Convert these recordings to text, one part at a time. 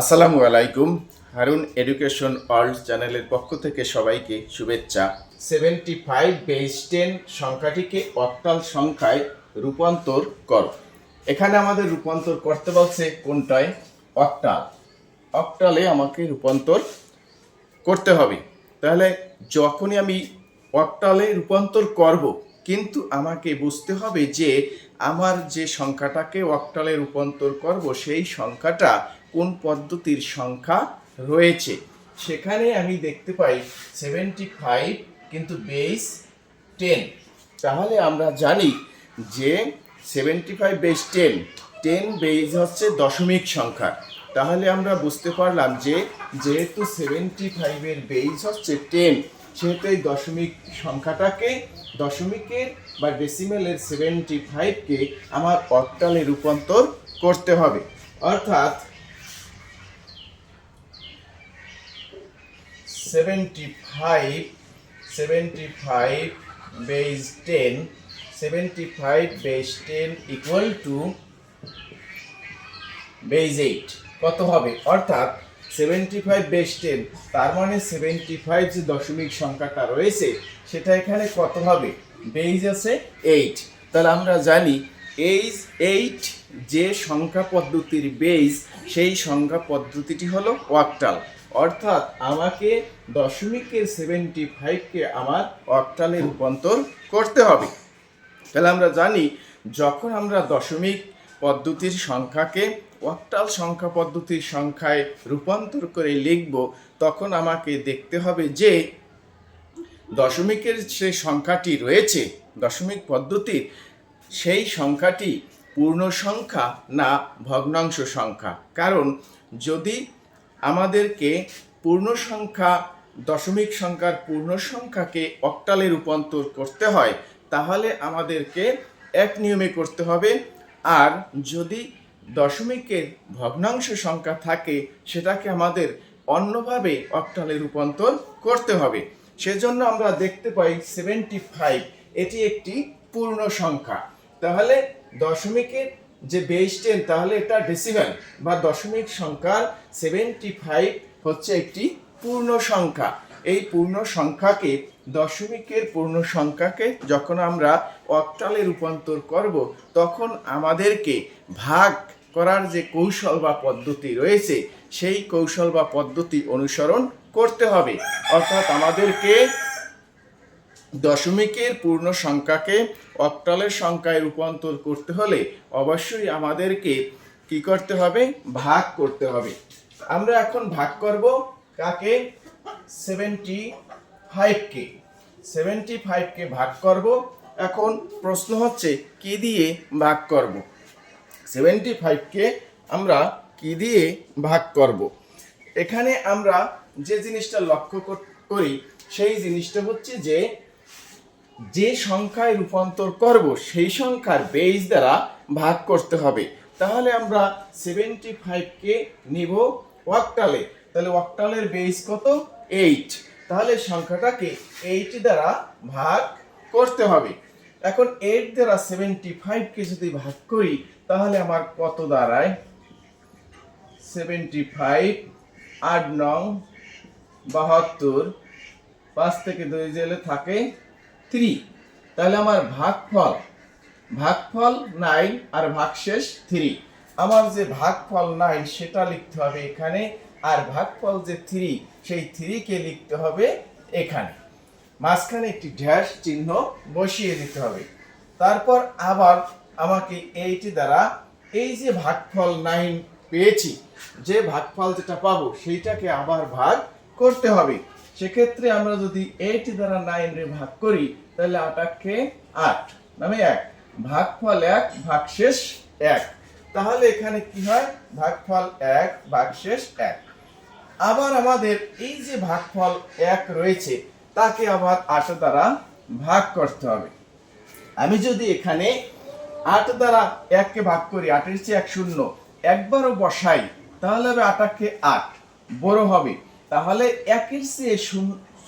আসসালামু আলাইকুম। Harun education world চ্যানেলের পক্ষ থেকে সবাইকে শুভেচ্ছা। সেভেন্টি ফাইভ বেস টেন সংখ্যাটিকে অক্টাল সংখ্যায় রূপান্তর করো। এখানে আমাদের রূপান্তর করতে বলছে কোনটায়? অক্টাল অক্টালে আমাকে রূপান্তর করতে হবে। তাহলে যখনই আমি অক্টালে রূপান্তর করব, কিন্তু আমাকে বুঝতে হবে যে আমার যে সংখ্যাটাকে অক্টালে রূপান্তর করব, সেই সংখ্যাটা কোন পদ্ধতির সংখ্যা রয়েছে? সেখানে আমি দেখতে পাই সেভেন্টি ফাইভ কিন্তু বেস টেন তাহলে আমরা জানি যে seventy five base ten ten base হচ্ছে দশমিক সংখ্যা। তাহলে আমরা বুঝতে পারলাম যে যেহেতু সেভেন্টি ফাইভের বেস হচ্ছে টেন সেহেতু এই দশমিক সংখ্যাটাকে, দশমিকের বা ডেসিমেলের সেভেন্টি ফাইভকে আমার অক্টালে রূপান্তর করতে হবে। অর্থাৎ seventy five seventy five base ten seventy five base ten equal to base eight কত হবে? অর্থাৎ সেভেন্টি ফাইভ বেস টেন তার মানে সেভেন্টি ফাইভ যে দশমিক সংখ্যাটা রয়েছে, সেটা এখানে কত হবে? বেজ আছে এইট তাহলে আমরা জানি এইজ এইট যে সংখ্যা পদ্ধতির বেজ সেই সংখ্যা পদ্ধতিটি হলো ওয়াক্টাল অর্থাৎ আমাকে দশমিকের সেভেন্টি ফাইভকে আমার অক্টালে রূপান্তর করতে হবে। তাহলে আমরা জানি যখন আমরা দশমিক পদ্ধতির সংখ্যাকে অক্টাল সংখ্যা পদ্ধতির সংখ্যায় রূপান্তর করে লিখব, তখন আমাকে দেখতে হবে যে দশমিকের যে সংখ্যাটি রয়েছে, দশমিক পদ্ধতির, সেই সংখ্যাটি পূর্ণ সংখ্যা না ভগ্নাংশ সংখ্যা। কারণ যদি আমাদেরকে পূর্ণ সংখ্যা দশমিক সংখ্যার পূর্ণ সংখ্যাকে অক্টালে রূপান্তর করতে হয়, তাহলে আমাদেরকে এক নিয়মে করতে হবে। আর যদি দশমিকের ভগ্নাংশ সংখ্যা থাকে, সেটাকে আমাদের অন্যভাবে অক্টালে রূপান্তর করতে হবে। সেজন্য আমরা দেখতে পাই সেভেন্টি ফাইভ এটি একটি পূর্ণ সংখ্যা তাহলে দশমিকের যে বেস টেন তাহলে এটা ডেসিমেল বা দশমিক সংখ্যার সেভেন্টি ফাইভ হচ্ছে একটি পূর্ণ সংখ্যা। এই পূর্ণ সংখ্যাকে, দশমিকের পূর্ণ সংখ্যাকে যখন আমরা অক্টালে রূপান্তর করব, তখন আমাদেরকে ভাগ করার যে কৌশল বা পদ্ধতি রয়েছে, সেই কৌশল বা পদ্ধতি অনুসরণ করতে হবে। অর্থাৎ আমাদেরকে দশমিকের পূর্ণ সংখ্যাকে অক্টালের সংখ্যায় রূপান্তর করতে হলে অবশ্যই আমাদেরকে কি করতে হবে? ভাগ করতে হবে। আমরা এখন ভাগ করব কাকে? সেভেন্টি ফাইভকে সেভেন্টি ফাইভকে ভাগ করব। এখন প্রশ্ন হচ্ছে, কি দিয়ে ভাগ করব? সেভেন্টি ফাইভকে আমরা কি দিয়ে ভাগ করব? এখানে আমরা যে জিনিসটা লক্ষ্য করি, সেই জিনিসটা হচ্ছে যে যে সংখ্যায় রূপান্তর করব, সেই সংখ্যার বেস দ্বারা ভাগ করতে হবে। তাহলে আমরা সেভেন্টি ফাইভকে নিব ওয়াক্টালে তাহলে ওয়াক্টালের বেস কত? এইট তাহলে সংখ্যাটাকে এইট দ্বারা ভাগ করতে হবে। এখন এইট দ্বারা সেভেন্টি ফাইভকে যদি ভাগ করি, তাহলে আমার কত দাঁড়ায়? সেভেন্টি ফাইভ আট নং বাহাত্তর। পাঁচ থেকে দুই জেলে থাকে থ্রি তাহলে আমার ভাগফল ভাগফল নাইন আর ভাগশেষ থ্রি আমার যে ভাগফল নাইন সেটা লিখতে হবে এখানে, আর ভাগফল যে থ্রি সেই থ্রিকে লিখতে হবে এখানে। মাঝখানে একটি ড্যাশ চিহ্ন বসিয়ে দিতে হবে। তারপর আবার আমাকে এইটি দ্বারা এই যে ভাগফল নাইন পেয়েছি, যে ভাগফল যেটা পাবো সেইটাকে আবার ভাগ করতে হবে। সেক্ষেত্রে আমরা যদি এইট দ্বারা নাইন রে ভাগ করি, তাহলে আটাকে আট মানে এক। ভাগফল এক, ভাগশেষ এক। তাহলে এখানে কি হয়? ভাগফল এক, ভাগশেষ এক। আবার আমাদের এই যে ভাগফল এক রয়েছে, তাকে আবার আট দ্বারা ভাগ করতে হবে। আমি যদি এখানে আট দ্বারা এককে ভাগ করি, আটের চেয়ে এক শূন্য, একবারও বসাই, তাহলে হবে আটাকে আট। বড় হবে। তাহলে একের চেয়ে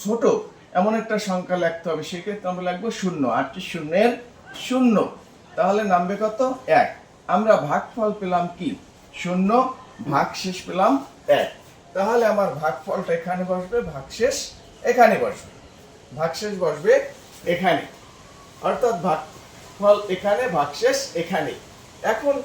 ছোট এমন একটা সংখ্যা লিখতে হবে। সেক্ষেত্রে আমরা লিখব শূন্য। আটটি শূন্যের শূন্য। তাহলে নামবে কত? এক। আমরা ভাগফল পেলাম কি? শূন্য। ভাগশেষ পেলাম এক। তাহলে আমার ভাগফলটা এখানে বসবে, ভাগশেষ এখানে বসবে। ভাগশেষ বসবে এখানে। অর্থাৎ ভাগফল এখানে, ভাগশেষ এখানে। এখন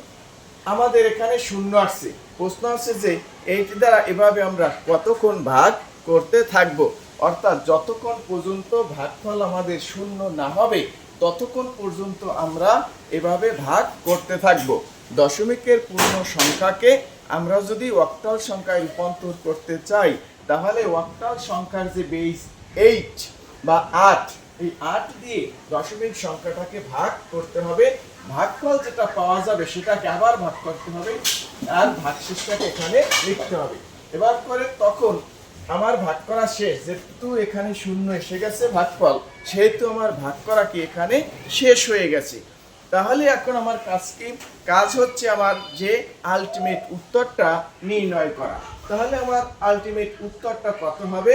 আমাদের এখানে শূন্য আসছে। প্রশ্ন আসছে যে, এইটি দ্বারা এভাবে আমরা কতক্ষণ ভাগ করতে থাকব? অর্থাৎ যতক্ষণ পর্যন্ত ভাগফল আমাদের শূন্য না হবে, ততক্ষণ পর্যন্ত আমরা এভাবে ভাগ করতে থাকব। দশমিকের পূর্ণ সংখ্যাকে আমরা যদি অক্টাল সংখ্যায় রূপান্তর করতে চাই, তাহলে অক্টাল সংখ্যার যে বেস এইট বা আট, এই আট দিয়ে দশমিক সংখ্যাটাকে ভাগ করতে হবে। ভাগফল যেটা পাওয়া যাবে, সেটাকে আবার ভাগ করতে হবে, আর ভাগশেষটাকে এখানে লিখতে হবে। এবার করে তখন আমার ভাগ করা শেষ, যেহেতু এখানে শূন্য এসে গেছে ভাগফল, সেহেতু আমার ভাগ করা কি এখানে শেষ হয়ে গেছে। তাহলে এখন আমার কাজ কি? কাজ হচ্ছে আমার যে আলটিমেট উত্তরটা নির্ণয় করা। তাহলে আমার আলটিমেট উত্তরটা কত হবে?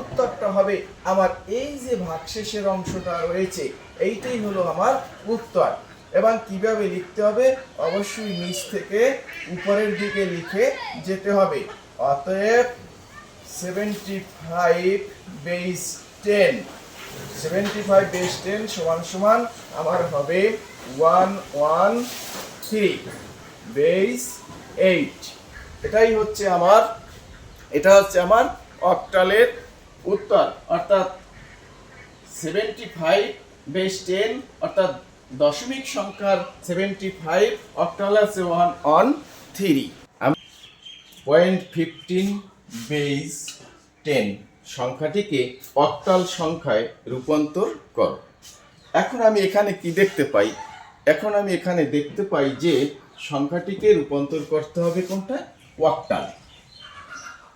উত্তরটা হবে আমার এই যে ভাগশেষের অংশটা রয়েছে, এইটাই হলো আমার উত্তর। এবং কীভাবে লিখতে হবে? অবশ্যই নিচ থেকে উপরের দিকে লিখে যেতে হবে। অতএব seventy five base ten seventy five base ten সমান সমান আমার হবে one one three base eight এটাই হচ্ছে আমার, এটা হচ্ছে আমার অক্টালের উত্তর। অর্থাৎ সেভেন্টি ফাইভ বেস টেন অর্থাৎ দশমিক সংখ্যার সেভেন্টি ফাইভ অক্টাল আছে one on three point fifteen base ten সংখ্যাটিকে octal সংখ্যায় রূপান্তর করো। এখন আমি এখানে কি দেখতে পাই? এখন আমি এখানে দেখতে পাই যে সংখ্যাটিকে রূপান্তর করতে হবে কোনটা? অক্টাল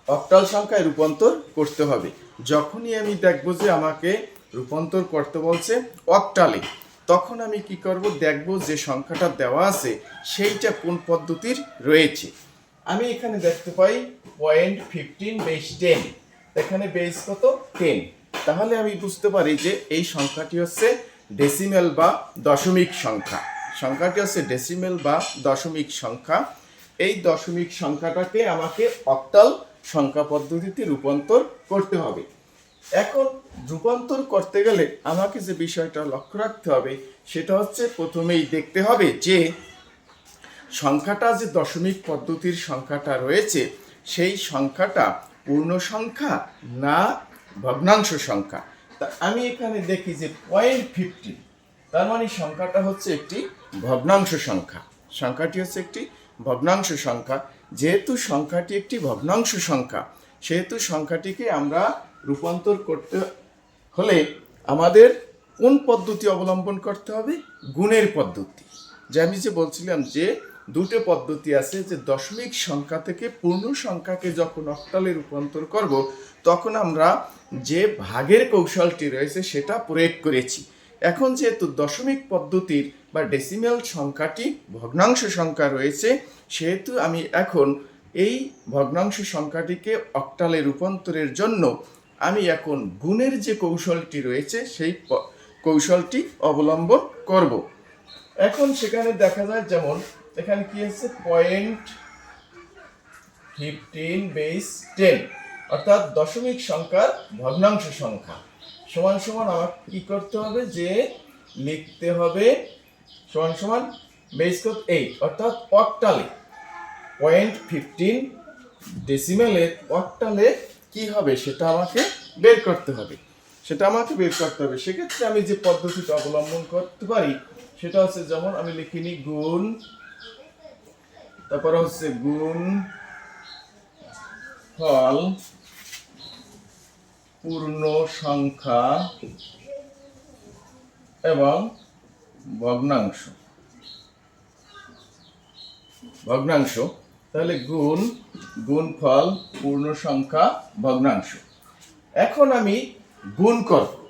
অক্টাল সংখ্যায় রূপান্তর করতে হবে। যখনই আমি দেখব যে আমাকে রূপান্তর করতে বলছে অক্টালে তখন আমি কি করব? দেখব যে সংখ্যাটা দেওয়া আছে, সেইটা কোন পদ্ধতির রয়েছে। আমি এখানে দেখতে পাই পয়েন্ট ফিফটিন বেস টেন এখানে বেস কত? টেন তাহলে আমি বুঝতে পারি যে এই সংখ্যাটি হচ্ছে ডেসিমেল বা দশমিক সংখ্যা। সংখ্যাটি হচ্ছে ডেসিমেল বা দশমিক সংখ্যা। এই দশমিক সংখ্যাটাকে আমাকে অক্টাল সংখ্যা পদ্ধতিতে রূপান্তর করতে হবে। এখন রূপান্তর করতে গেলে আমাকে যে বিষয়টা লক্ষ্য রাখতে হবে, সেটা হচ্ছে প্রথমেই দেখতে হবে যে সংখ্যাটা যে দশমিক পদ্ধতির সংখ্যাটা রয়েছে, সেই সংখ্যাটা পূর্ণ সংখ্যা না ভগ্নাংশ সংখ্যা? তা আমি এখানে দেখি যে পয়েন্ট ফিফটি তার মানে সংখ্যাটা হচ্ছে একটি ভগ্নাংশ সংখ্যা। সংখ্যাটি হচ্ছে একটি ভগ্নাংশ সংখ্যা। যেহেতু সংখ্যাটি একটি ভগ্নাংশ সংখ্যা, সেহেতু সংখ্যাটিকে আমরা রূপান্তর করতে হলে আমাদের কোন পদ্ধতি অবলম্বন করতে হবে? গুণের পদ্ধতি। যে আমি যে বলছিলাম যে দুটো পদ্ধতি আছে, যে দশমিক সংখ্যা থেকে পূর্ণ সংখ্যাকে যখন অক্টালে রূপান্তর করব, তখন আমরা যে ভাগের কৌশলটি রয়েছে সেটা প্রয়োগ করেছি। এখন যেহেতু দশমিক পদ্ধতির বা ডেসিমেল সংখ্যাটি ভগ্নাংশ সংখ্যা রয়েছে, সেহেতু আমি এখন এই ভগ্নাংশ সংখ্যাটিকে অক্টালে রূপান্তরের জন্য আমি এখন গুণের যে কৌশলটি রয়েছে, সেই কৌশলটি অবলম্বন করব। এখন সেখানে দেখা যায়, যেমন এখানে কি আছে? পয়েন্ট ফিফটিন বেস টেন, অর্থাৎ দশমিক সংখ্যার ভগ্নাংশ সংখ্যা। সমান সমান আমার কি করতে হবে? যে লিখতে হবে সমান সমান বেস কত এইট, অর্থাৎ অক্টালে পয়েন্ট ফিফটিন ডেসিমেলের অক্টালে কি হবে সেটা আমাকে বের করতে হবে। সেটা আমাকে বের করতে হবে। সেক্ষেত্রে আমি যে পদ্ধতিটা অবলম্বন করতে পারি, সেটা হচ্ছে যেমন আমি লিখিনি গুণ, তারপরে হচ্ছে গুণ, ফল, পূর্ণ সংখ্যা এবং ভগ্নাংশ। ভগ্নাংশ তাহলে গুণ, গুণফল পূর্ণ সংখ্যা ভগ্নাংশ। এখন আমি গুণ করব।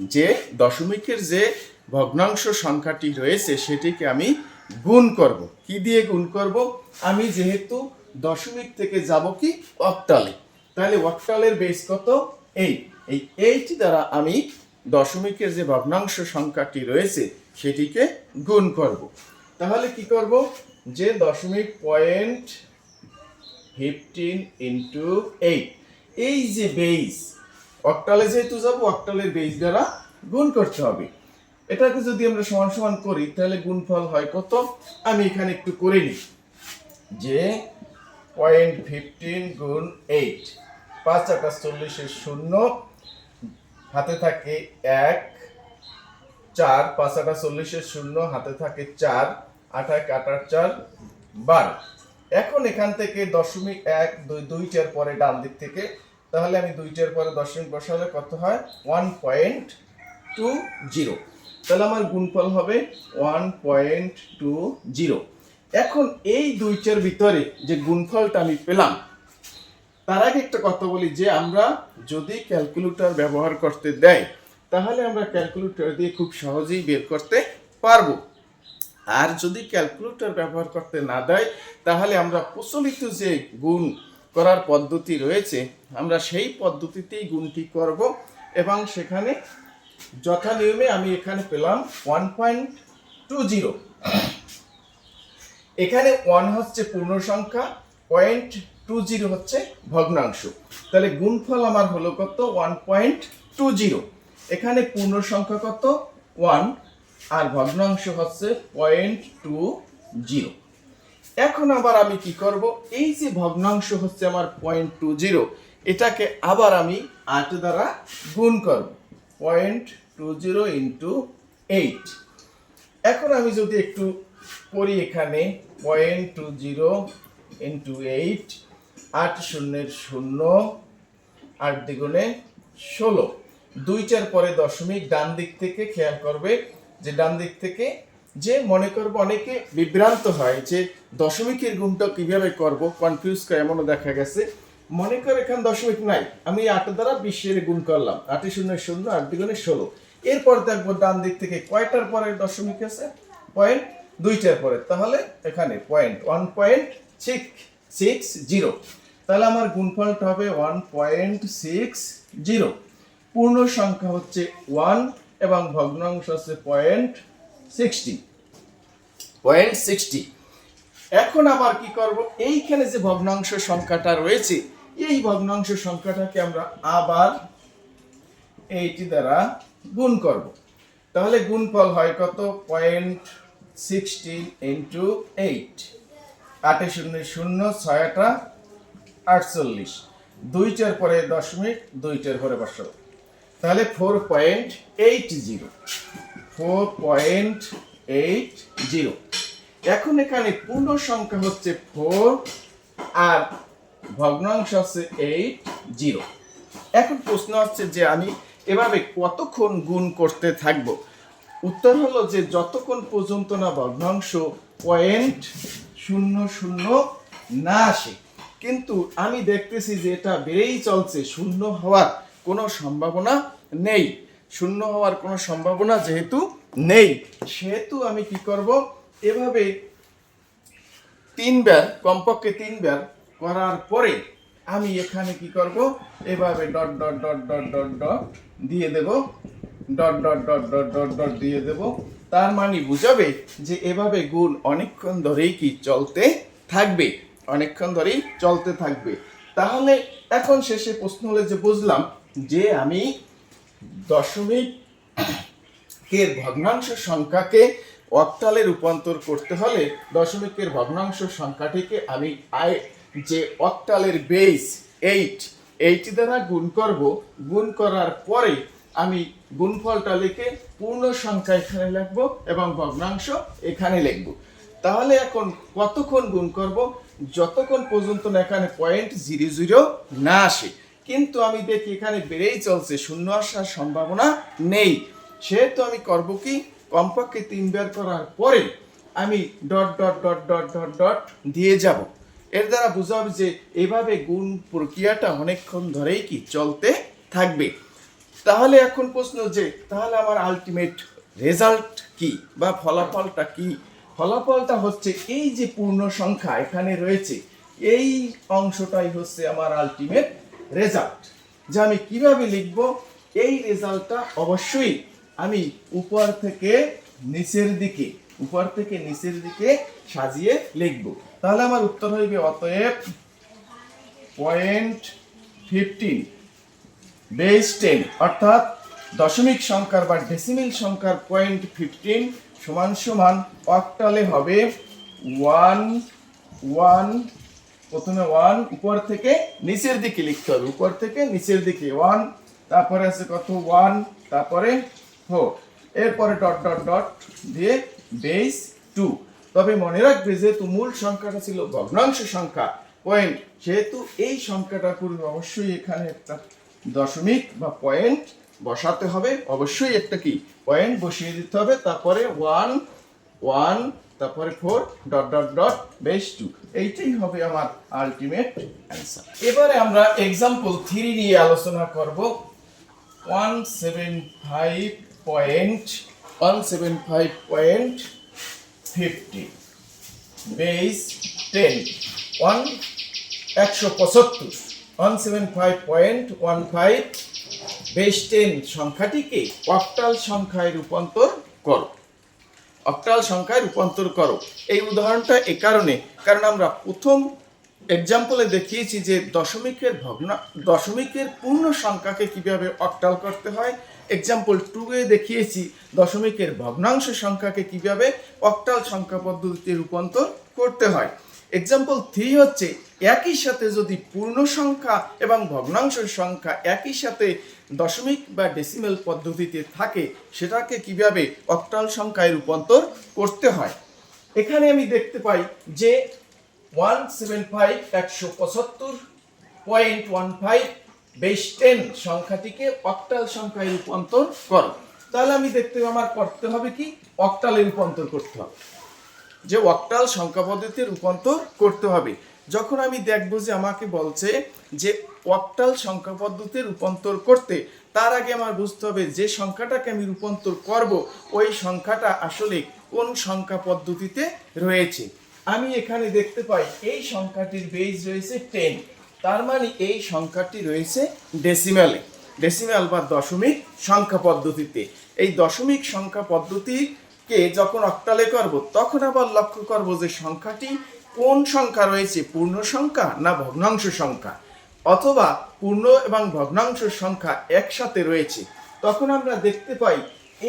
যে দশমিকের যে ভগ্নাংশ সংখ্যাটি রয়েছে, সেটিকে আমি গুণ করব। কি দিয়ে গুণ করব? আমি যেহেতু দশমিক থেকে যাব কি? অক্টালে। তাহলে অক্টালের বেস কত? এই। এই এইট দ্বারা আমি দশমিকের যে ভগ্নাংশ সংখ্যাটি রয়েছে, সেটিকে গুণ করব। তাহলে কি করব? যে দশমিক পয়েন্ট ফিফটিন ইন্টু এইট এই যে বেইস অক্টালে যেহেতু যাব অক্টালের বেইস দ্বারা গুণ করতে হবে। এটাকে যদি আমরা সমান সমান করি, তাহলে গুণফল হয় কত? আমি এখানে একটু করে নিই। যে পয়েন্ট ফিফটিন গুণ এইট পাঁচ আকাশ চল্লিশের শূন্য, হাতে থাকে এক, চার, পাঁচ আটা চল্লিশের শূন্য, হাতে থাকে চার, আট এক, আট আট চার, বারো। এখন এখান থেকে দশমিক এক, দুই দুইটার পরে ডান দিক থেকে। তাহলে আমি দুইটার পরে দশমিক বসালে কত হয়? ওয়ান পয়েন্ট টু জিরো তাহলে আমার গুণফল হবে ওয়ান পয়েন্ট টু জিরো এখন এই দুইটার ভিতরে যে গুণফলটা আমি পেলাম, তার আগে একটা কথা বলি যে আমরা যদি ক্যালকুলেটর ব্যবহার করতে দেয়, তাহলে আমরা ক্যালকুলেটর দিয়ে খুব সহজেই বের করতে পারব। আর যদি ক্যালকুলেটর ব্যবহার করতে না দেয়, তাহলে আমরা প্রচলিত যে গুণ করার পদ্ধতি রয়েছে, আমরা সেই পদ্ধতিতেই গুণটি করব এবং সেখানে যথা নিয়মে আমি এখানে পেলাম ওয়ান পয়েন্ট টু জিরো এখানে ওয়ান হচ্ছে পূর্ণ সংখ্যা পয়েন্ট টু জিরো হচ্ছে ভগ্নাংশ। তাহলে গুণফল আমার হলো কত? ওয়ান পয়েন্ট টু জিরো এখানে পূর্ণ সংখ্যা কত? ওয়ান আর ভগ্নাংশ হচ্ছে পয়েন্ট টু জিরো এখন আবার আমি কি করব? এই যে ভগ্নাংশ হচ্ছে আমার পয়েন্ট টু জিরো এটাকে আবার আমি আট দ্বারা গুণ করব। Point two zero into eight এখন আমি যদি একটু করি এখানে point two zero into eight আট শূন্যের শূন্য, আট দ্বিগুণে ষোলো। দুইটার পরে দশমিক ডান দিক থেকে খেয়াল করবে যে ডান দিক থেকে যে মনে করব অনেকে বিভ্রান্ত হয় যে দশমিকের গুণটা কীভাবে করব কনফিউজ করে এমনও দেখা গেছে। মনে কর এখানে দশমিক নাই, আমি আট দ্বারা বিশের গুণ করলাম, আটে শূন্য শূন্য, আট দ্বিগুণে ষোলো। এরপর দেখব ডান দিক থেকে কয়টার পরে দশমিক আছে? পয়েন্ট দুইটার পরে। তাহলে এখানে point one point six six zero তাহলে আমার গুণফলটা হবে ওয়ান পয়েন্ট সিক্স জিরো পূর্ণ সংখ্যা হচ্ছে ওয়ান এবং ভগ্নাংশ হচ্ছে পয়েন্ট সিক্সটি পয়েন্ট সিক্সটি এখন আবার কি করব? এইখানে যে ভগ্নাংশ সংখ্যাটা রয়েছে এই ভগ্নাংশ সংখ্যাটাকে আমরা আবার এইটি দ্বারা গুণ করব। তাহলে গুণফল হয় কত? পয়েন্ট সিক্সটিন ইন্টু এইট আটে শূন্য শূন্য ছয়টা আটচল্লিশ। দুইটার পরে দশমিক দুইটার পরে বসো তাহলে four point eight zero four point eight zero এখন এখানে পূর্ণ সংখ্যা হচ্ছে ফোর আর ভগ্নাংশ হচ্ছে এইট জিরো এখন প্রশ্ন হচ্ছে যে আমি এভাবে কতক্ষণ গুণ করতে থাকব? উত্তর হলো যে যতক্ষণ পর্যন্ত না ভগ্নাংশ পয়েন্ট শূন্য শূন্য না আসে। কিন্তু আমি দেখতেছি যে এটা বেড়েই চলছে, শূন্য হওয়ার। কোনো সম্ভাবনা নেই। শূন্য হওয়ার কোনো সম্ভাবনা যেহেতু নেই। সেহেতু আমি কি করব? এভাবে তিনবার কমপক্ষে তিনবার করার পরে আমি এখানে কি করব? এভাবে dot dot dot dot dot dot দিয়ে দেব। Dot dot dot dot dot dot দিয়ে দেব। তার মানে বুঝাবে যে এভাবে গুণ অনেকক্ষণ ধরেই কি চলতে থাকবে? অনেকক্ষণ ধরেই চলতে থাকবে। তাহলে এখন শেষে প্রশ্ন হলে যে বুঝলাম যে আমি দশমিক এর ভগ্নাংশ সংখ্যাকে অক্টালে রূপান্তর করতে হলে দশমিকের ভগ্নাংশ সংখ্যাটিকে আমি আই, যে অক্টালের বেস এইট এইট দ্বারা গুণ করব। গুণ করার পরে আমি গুণফলটা লিখে পূর্ণ সংখ্যা এখানে লিখব এবং ভগ্নাংশ এখানে লিখব। তাহলে এখন কতক্ষণ গুণ করব? যতক্ষণ পর্যন্ত না এখানে পয়েন্ট জিরো জিরো না আসে। কিন্তু আমি দেখি এখানে বেড়েই চলছে, শূন্য আসার সম্ভাবনা নেই। সেহেতু আমি করব কি? কমপক্ষে তিনবার করার পরে আমি dot dot dot dot dot dot দিয়ে যাব। এর দ্বারা বোঝাবে যে এভাবে গুণ প্রক্রিয়াটা অনেকক্ষণ ধরেই কি চলতে থাকবে। তাহলে এখন প্রশ্ন যে, তাহলে আমার আলটিমেট রেজাল্ট কি বা ফলাফলটা কি? ফলাফলটা হচ্ছে এই যে পূর্ণ সংখ্যা এখানে রয়েছে, এই অংশটাই হচ্ছে আমার আলটিমেট রেজাল্ট যে আমি কীভাবে লিখব, এই রেজাল্টটা অবশ্যই আমি উপর থেকে নিচের দিকে, উপর থেকে নিচের দিকে সাজিয়ে লিখব। তাহলে আমার উত্তর হইবে অতএব পয়েন্ট ফিফটিন বেস টেন অর্থাৎ দশমিক সংখ্যার বা ডেসিমিল সংখ্যার পয়েন্ট ফিফটিন সমান সমান অক্টালে হবে ওয়ান ওয়ান প্রথমে ওয়ান, উপর থেকে নিচের দিকে লিখতে হবে। উপর থেকে নিচের দিকে, ওয়ান, তারপরে আছে কত? ওয়ান, তারপরে ফোর। এরপরে ডট ডট ডট দিয়ে বেস টু। তবে মনে রাখবে যেহেতু মূল সংখ্যাটা ছিল ভগ্নাংশ সংখ্যা, পয়েন্ট, সেহেতু এই সংখ্যাটা পূর্বে অবশ্যই এখানে একটা দশমিক বা পয়েন্ট বসাতে হবে। অবশ্যই একটা কি? পয়েন্ট বসিয়ে দিতে হবে। তারপরে ওয়ান ওয়ান, তারপরে four, dot dot dot base two. এইটাই হবে আমার আলটিমেট অ্যান্সার এবারে আমরা এক্সাম্পল থ্রি নিয়ে আলোচনা করব। One seven five point one seven five point fifty base ten one একশো পঁচাত্তর। One seven five point one five base ten সংখ্যাটিকে octal সংখ্যায় রূপান্তর করো। অক্টাল সংখ্যায় রূপান্তর করো। এই উদাহরণটা এ কারণে, কারণ আমরা প্রথম এক্সাম্পলে দেখিয়েছি যে দশমিকের ভগ্ন, দশমিকের পূর্ণ সংখ্যাকে কীভাবে অক্টাল করতে হয়। এক্সাম্পল টু এ দেখিয়েছি, দশমিকের ভগ্নাংশ সংখ্যাকে কীভাবে অক্টাল সংখ্যা পদ্ধতিতে রূপান্তর করতে হয়। এক্সাম্পল থ্রি হচ্ছে একই সাথে যদি পূর্ণ সংখ্যা এবং ভগ্নাংশ সংখ্যা একই সাথে দশমিক বা ডেসিমেল পদ্ধতিতে থাকে, সেটাকে কীভাবে অক্টাল সংখ্যায় রূপান্তর করতে হয়? এখানে আমি দেখতে পাই যে ওয়ান সেভেন ফাইভ একশো পঁচাত্তর point one five base ten সংখ্যাটিকে octal সংখ্যায় রূপান্তর করো। তাহলে আমি দেখতে, আমার করতে হবে কি? অক্টালে রূপান্তর করতে হবে। যে অক্টাল সংখ্যা পদ্ধতিতে রূপান্তর করতে হবে যখন আমি দেখব যে আমাকে বলছে যে অক্টাল সংখ্যা পদ্ধতিতে রূপান্তর করতে, তার আগে আমার বুঝতে হবে যে সংখ্যাটাকে আমি রূপান্তর করব, ওই সংখ্যাটা আসলে কোন সংখ্যা পদ্ধতিতে রয়েছে। আমি এখানে দেখতে পাই, এই সংখ্যাটির বেজ রয়েছে টেন তার মানে এই সংখ্যাটি রয়েছে ডেসিমেলে ডেসিমেল বা দশমিক সংখ্যা পদ্ধতিতে। এই দশমিক সংখ্যা পদ্ধতিকে যখন অক্টালে করব, তখন আবার লক্ষ্য করব যে সংখ্যাটি কোন সংখ্যা রয়েছে, পূর্ণ সংখ্যা না ভগ্নাংশ সংখ্যা? অথবা পূর্ণ এবং ভগ্নাংশ সংখ্যা একসাথে রয়েছে। তখন আমরা দেখতে পাই,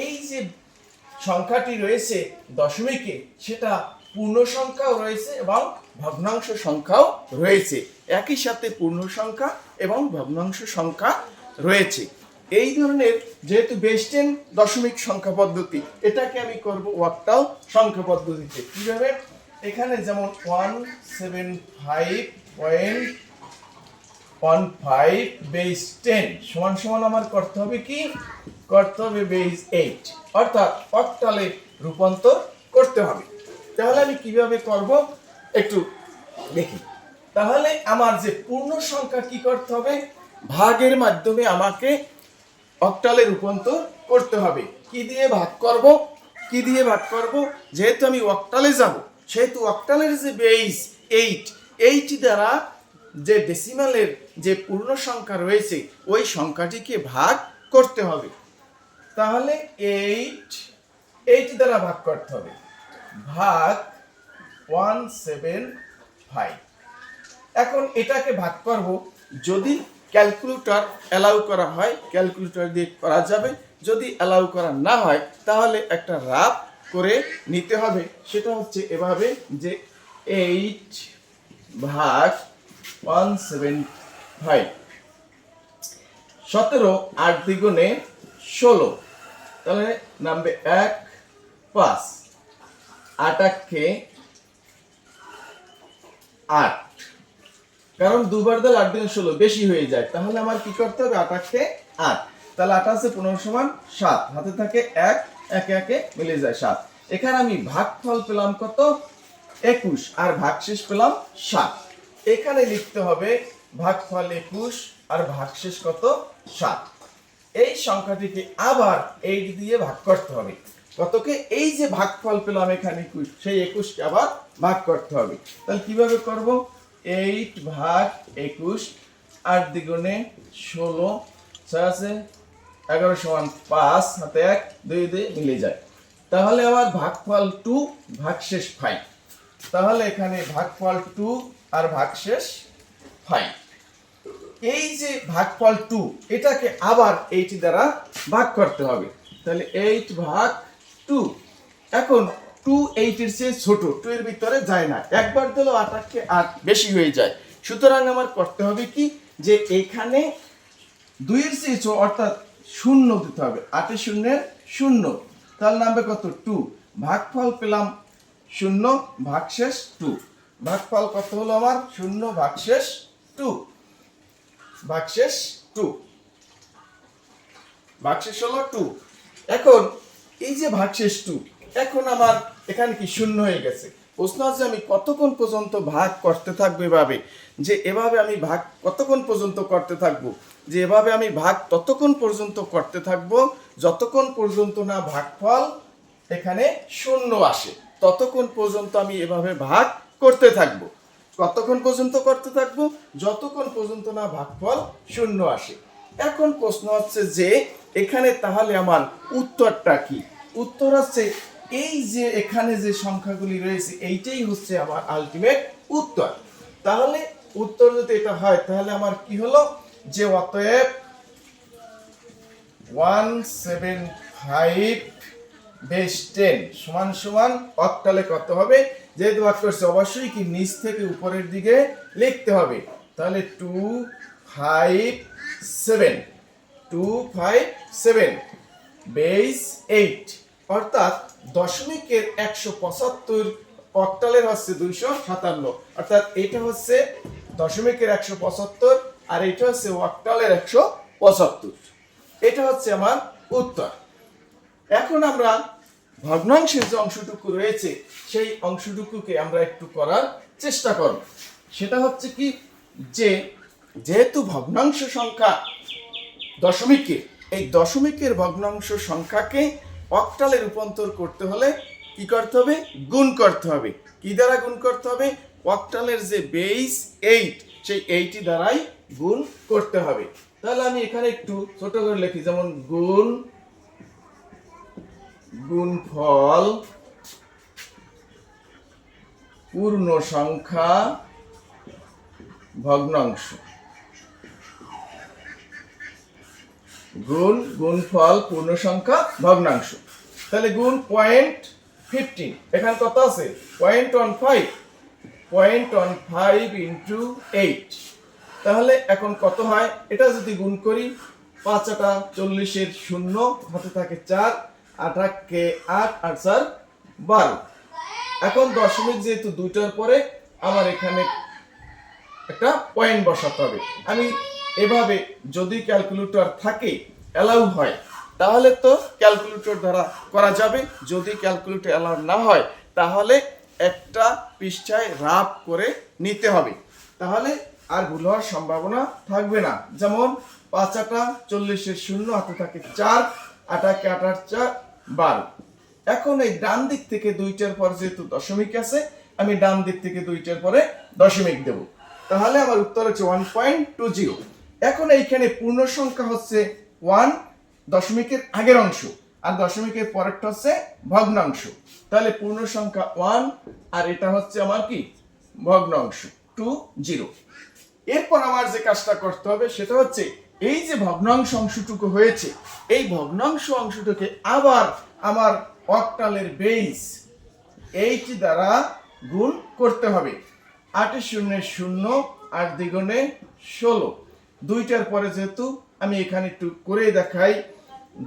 এই যে সংখ্যাটি রয়েছে দশমিকে, সেটা পূর্ণ সংখ্যাও রয়েছে এবং ভগ্নাংশ সংখ্যাও রয়েছে। একই সাথে পূর্ণ সংখ্যা এবং ভগ্নাংশ সংখ্যা রয়েছে। এই ধরনের যেহেতু বেস্টেন দশমিক সংখ্যা পদ্ধতি, এটাকে আমি করব ওয়াক্টাল সংখ্যা পদ্ধতিতে। কীভাবে? এখানে যেমন one seven five point one five base ten সমান সমান আমার করতে হবে কি? করতে হবে বেস এইট অর্থাৎ অক্টালে রূপান্তর করতে হবে। তাহলে আমি কীভাবে করব? একটু দেখি। তাহলে আমার যে পূর্ণ সংখ্যা কি করতে হবে? ভাগের মাধ্যমে আমাকে অক্টালে রূপান্তর করতে হবে। কি দিয়ে ভাগ করব? কি দিয়ে ভাগ করব? যেহেতু আমি অক্টালে যাব, সেহেতু অক্টালের যে বেস এইট এইট দ্বারা যে ডেসিমালের যে পূর্ণ সংখ্যা রয়েছে, ওই সংখ্যাটিকে ভাগ করতে হবে। তাহলে এইট এইট দ্বারা ভাগ করতে হবে। ভাগ ওয়ান সেভেন ফাইভ এখন এটাকে ভাগ করব যদি ক্যালকুলেটর অ্যালাউ করা হয়, ক্যালকুলেটর দিয়ে করা যাবে। যদি অ্যালাউ করা না হয়, তাহলে একটা রাফ করে নিতে হবে। সেটা হচ্ছে এভাবে যে এইট ভাগ ওয়ান সেভেন ফাইভ সতেরো আট দ্বিগুণে ষোলো। তাহলে নামবে এক পাঁচ আট আটকে আট। কারণ দুবার দল আট দিন ষোলো বেশি হয়ে যায়। তাহলে আমার কি করতে হবে? আট আটকে আট। তাহলে আট আছে পনেরো সমান সাত। হাতে থাকে এক, একে একে মিলে যায় সাত। এখানে আমি ভাগফল পেলাম কত? একুশ। আর ভাগশেষ পেলাম সাত। এখানে লিখতে হবে ভাগফল একুশ আর ভাগশেষ কত? সাত। এই সংখ্যাটিকে আবার এইট দিয়ে ভাগ করতে হবে। কতকে? এই যে ভাগফল পেলাম এখানে একুশ, সেই একুশকে আবার ভাগ করতে হবে। তাহলে কীভাবে করব? এইট ভাগ একুশ, আট দ্বিগুণে ষোলো, ছয় আছে এগারো সমান পাঁচ হাতে এক, দুই দুই মিলে যায়। তাহলে আবার ভাগফল টু ভাগশেষ ফাইভ তাহলে এখানে ভাগফল টু আর ভাগশেষ ফাইভ এই যে ভাগফল টু এটাকে আবার এইটি দ্বারা ভাগ করতে হবে। তাহলে এইট ভাগ টু এখন টু এইটের চেয়ে ছোট টু এর ভিতরে যায় না। একবার দিলেও আটাকে আট বেশি হয়ে যায়। সুতরাং আমার করতে হবে কি? যে এখানে দুইয়ের চেয়ে ছোট, অর্থাৎ শূন্য দিতে হবে। আটে শূন্যের শূন্য। তাহলে নামবে কত? টু ভাগফল পেলাম শূন্য, ভাগশেষ টু ভাগফল কত হলো আমার? শূন্য, ভাগশেষ টু ভাগশেষ টু ভাগশেষ হলো টু এখন এই যে ভাগশেষ টু এখন আমার এখানে কি শূন্য হয়ে গেছে? প্রশ্ন আছে, আমি কতক্ষণ পর্যন্ত ভাগ করতে থাকব এভাবে? যে এভাবে আমি ভাগ কতক্ষণ পর্যন্ত করতে থাকব? যে এভাবে আমি ভাগ ততক্ষণ পর্যন্ত করতে থাকব, যতক্ষণ পর্যন্ত না ভাগফল এখানে শূন্য আসে, ততক্ষণ পর্যন্ত আমি এভাবে ভাগ করতে থাকব। কতক্ষণ পর্যন্ত করতে থাকব? যতক্ষণ পর্যন্ত না ভাগফল শূন্য আসে। এখন প্রশ্ন হচ্ছে যে, এখানে তাহলে আমার উত্তরটা কি? উত্তর হচ্ছে এই যে এখানে যে সংখ্যাগুলি রয়েছে, এইটাই হচ্ছে আমার আলটিমেট উত্তর। তাহলে উত্তর যদি এটা হয়, তাহলে আমার কি হলো? যে অতএব one seven five base ten সমান সমান অক্টালে কত হবে? যেহেতু ভাগ করছে, অবশ্যই কি নিচ থেকে উপরের দিকে লিখতে হবে। তাহলে two five seven two five seven base eight অর্থাৎ দশমিকের একশো পঁচাত্তর অক্টালের হচ্ছে দুইশো সাতান্ন। অর্থাৎ এটা হচ্ছে দশমিকের একশো পঁচাত্তর আর এটা হচ্ছে অক্টালের একশো পঁচাত্তর। এটা হচ্ছে আমার উত্তর। এখন আমরা ভগ্নাংশের যে অংশটুকু রয়েছে, সেই অংশটুকুকে আমরা একটু করার চেষ্টা করব। সেটা হচ্ছে কি যে, যেহেতু ভগ্নাংশ সংখ্যা দশমিকের, এই দশমিকের ভগ্নাংশ সংখ্যাকে অক্টালে রূপান্তর করতে হলে কি করতে হবে? গুণ করতে হবে। কি দ্বারা গুণ করতে হবে? অক্টালের যে বেস এইট সেই এইটি দ্বারাই গুণ করতে হবে। তাহলে আমি এখানে একটু ছোট করে লিখি, যেমন গুণ গুণফল পূর্ণ সংখ্যা, ভগ্নাংশ। গুণ, গুণফল পূর্ণ সংখ্যা ভগ্নাংশ। তাহলে গুণ পয়েন্ট ফিফটিন এখানে কত আছে? Point one five point one five into eight তাহলে এখন কত হয়? এটা যদি গুণ করি, পাঁচ আটা চল্লিশের শূন্য, হাতে থাকে চার আটাকে আট আট চার বারো। এখন দশমিক যেহেতু দুইটার পরে, আমার এখানে একটা পয়েন্ট বসাতে হবে। আমি এভাবে যদি ক্যালকুলেটর থাকে অ্যালাউ হয়, তাহলে তো ক্যালকুলেটর দ্বারা করা যাবে। যদি ক্যালকুলেটর অ্যালাউ না হয়, তাহলে একটা পৃষ্ঠায় রাফ করে নিতে হবে। তাহলে আর ভুল হওয়ার সম্ভাবনা থাকবে না। যেমন, পাঁচ আটা চল্লিশের শূন্য, হাতে থাকে চার, আটাকে আটার চার, বারো। এখন এই ডান দিক থেকে দুইটার পর যেহেতু দশমিক আছে, আমি ডান দিক থেকে দুইটার পরে দশমিক দেব। তাহলে আমার উত্তর হচ্ছে ওয়ান পয়েন্ট টু জিরো এখন এইখানে পূর্ণ সংখ্যা হচ্ছে ওয়ান দশমিকের আগের অংশ, আর দশমিকের পরেরটা হচ্ছে ভগ্নাংশ। তাহলে পূর্ণ সংখ্যা ওয়ান আর এটা হচ্ছে আমার কি? ভগ্নাংশ টু জিরো এরপর আমার যে কাজটা করতে হবে সেটা হচ্ছে, এই যে ভগ্নাংশ অংশটুকু হয়েছে, এই ভগ্নাংশ অংশটুকে আবার আমার অক্টালের বেইস এইটি দ্বারা গুণ করতে হবে। আটে শূন্য শূন্য, আট দ্বিগুণে ষোলো। দুইটার পরে যেহেতু আমি এখানে একটু করে দেখাই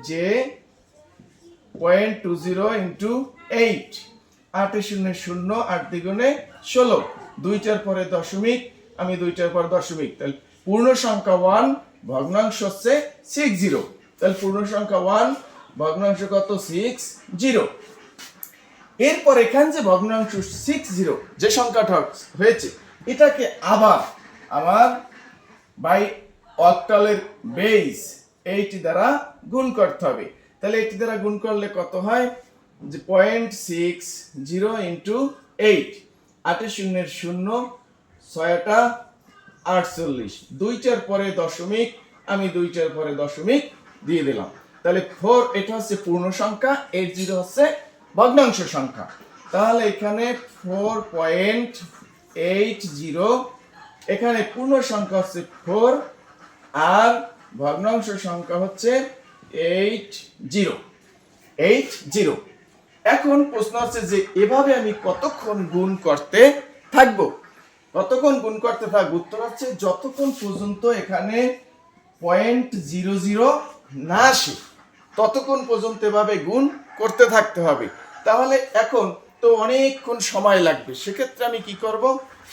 যে point two zero into eight আটে শূন্য শূন্য, আট দ্বিগুণে ষোলো। দুইটার পরে দশমিক, আমি দুইটার পর দশমিক। তাহলে পূর্ণ সংখ্যা ওয়ান ভগ্নাংশ হচ্ছে সিক্স জিরো তাহলে পূর্ণ সংখ্যা ওয়ান ভগ্নাংশ কত? সিক্স জিরো এরপর এখান যে ভগ্নাংশ সিক্স জিরো যে সংখ্যাটা হয়েছে, এটাকে আবার আমার বাই অক্টালের বেস এইটি দ্বারা গুণ করতে হবে। তাহলে এইটি দ্বারা গুণ করলে কত হয়? যে point six zero into eight. আটে শূন্যের শূন্য, ছয়টা আটচল্লিশ। দুইটার পরে দশমিক, আমি দুইটার পরে দশমিক দিয়ে দিলাম। তাহলে ফোর, এটা হচ্ছে পূর্ণ সংখ্যা, এইট জিরো হচ্ছে ভগ্নাংশ সংখ্যা। তাহলে এখানে ফোর পয়েন্ট এইট জিরো এখানে পূর্ণ সংখ্যা হচ্ছে ফোর আর ভগ্নাংশ সংখ্যা হচ্ছে এইট জিরো এইট জিরো এখন প্রশ্ন হচ্ছে যে এভাবে আমি কতক্ষণ গুণ করতে থাকব? কতক্ষণ গুণ করতে থাকব? উত্তর হচ্ছে যতক্ষণ পর্যন্ত এখানে পয়েন্ট জিরো জিরো না আসে, ততক্ষণ পর্যন্ত এভাবে গুণ করতে থাকতে হবে। তাহলে এখন তো অনেকক্ষণ সময় লাগবে সেক্ষেত্রে আমি কি করব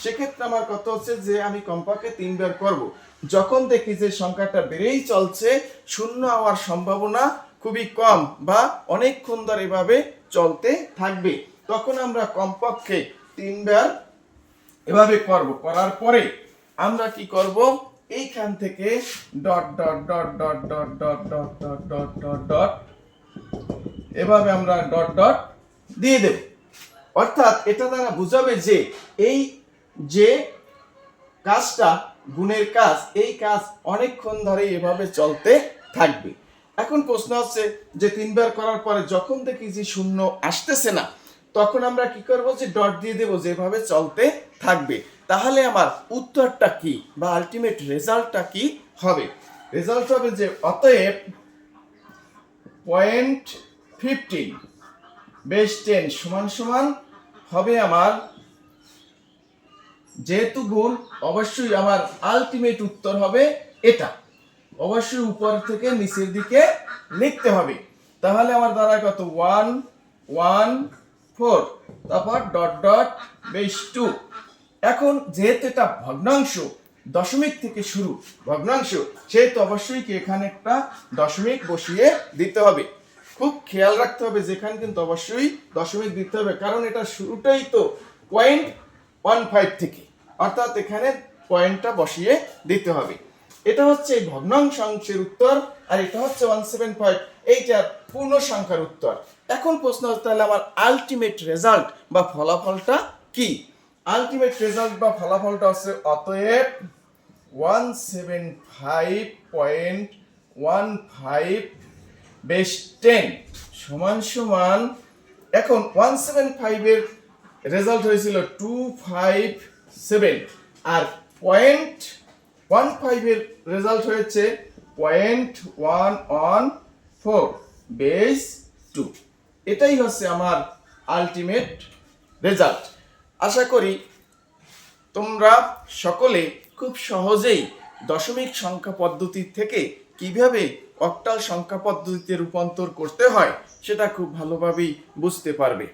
সেক্ষেত্রে আমার কথা হচ্ছে যে আমি কমপক্ষে তিনবার করব যখন দেখি যে সংখ্যাটা বেড়েই চলছে শূন্য হওয়ার সম্ভাবনা খুবই কম বা অনেকক্ষণ ধরে এভাবে চলতে থাকবে তখন আমরা কমপক্ষে তিনবার এভাবে করব করার পরে আমরা কি করব এইখান থেকে dot dot dot dot dot dot dot dot dot dot dot এভাবে আমরা ডট ডট দিয়ে দেব অর্থাৎ এটা দ্বারা বোঝাবে যে এই যে কাজটা, গুণের কাজ, এই কাজ অনেকক্ষণ ধরে এভাবে চলতে থাকবে। এখন প্রশ্ন হচ্ছে যে তিনবার করার পরে যখন দেখি যে শূন্য আসতেছে না, তখন আমরা কি করব? যে ডট দিয়ে দেবো যেভাবে চলতে থাকবে। তাহলে আমার উত্তরটা কি বা আলটিমেট রেজাল্টটা কি হবে? রেজাল্ট হবে যে অতএব পয়েন্ট ফিফটিন বেশ টেন, সমান সমান হবে আমার যেহেতু গুণ, অবশ্যই আমার আলটিমেট উত্তর হবে এটা। অবশ্যই উপর থেকে নিচের দিকে লিখতে হবে। তাহলে আমার দ্বারা কত? One one, four. তারপর ডট ডট, বেশ টু। এখন যেহেতু এটা ভগ্নাংশ, দশমিক থেকে শুরু ভগ্নাংশ, সেহেতু অবশ্যই কি এখানে একটা দশমিক বসিয়ে দিতে হবে। খুব খেয়াল রাখতে হবে যেখানে কিন্তু অবশ্যই দশমিক দিতে হবে, কারণ এটা শুরুটাই তো পয়েন্ট ওয়ান ফাইভ থেকে। অর্থাৎ এখানে পয়েন্টটা বসিয়ে দিতে হবে। এটা হচ্ছে এই ভগ্নাংশ উত্তর, আর এটা হচ্ছে ওয়ান সেভেন ফাইভ এইটার পূর্ণ সংখ্যার উত্তর। এখন প্রশ্ন হচ্ছে, তাহলে আমার আলটিমেট রেজাল্ট বা ফলাফলটা কি? আলটিমেট রেজাল্ট বা ফলাফলটা হচ্ছে অতএব one seven five point one five base ten সমান সমান, এখন ওয়ান সেভেন ফাইভের রেজাল্ট হয়েছিল টু ফাইভ সেভেন আর পয়েন্ট ওয়ান ফাইভের রেজাল্ট হয়েছে point one one four base two এটাই হচ্ছে আমার আলটিমেট রেজাল্ট আশা করি তোমরা সকলে খুব সহজেই দশমিক সংখ্যা পদ্ধতি থেকে কীভাবে অক্টাল সংখ্যা পদ্ধতিতে রূপান্তর করতে হয় সেটা খুব ভালোভাবেই বুঝতে পারবে।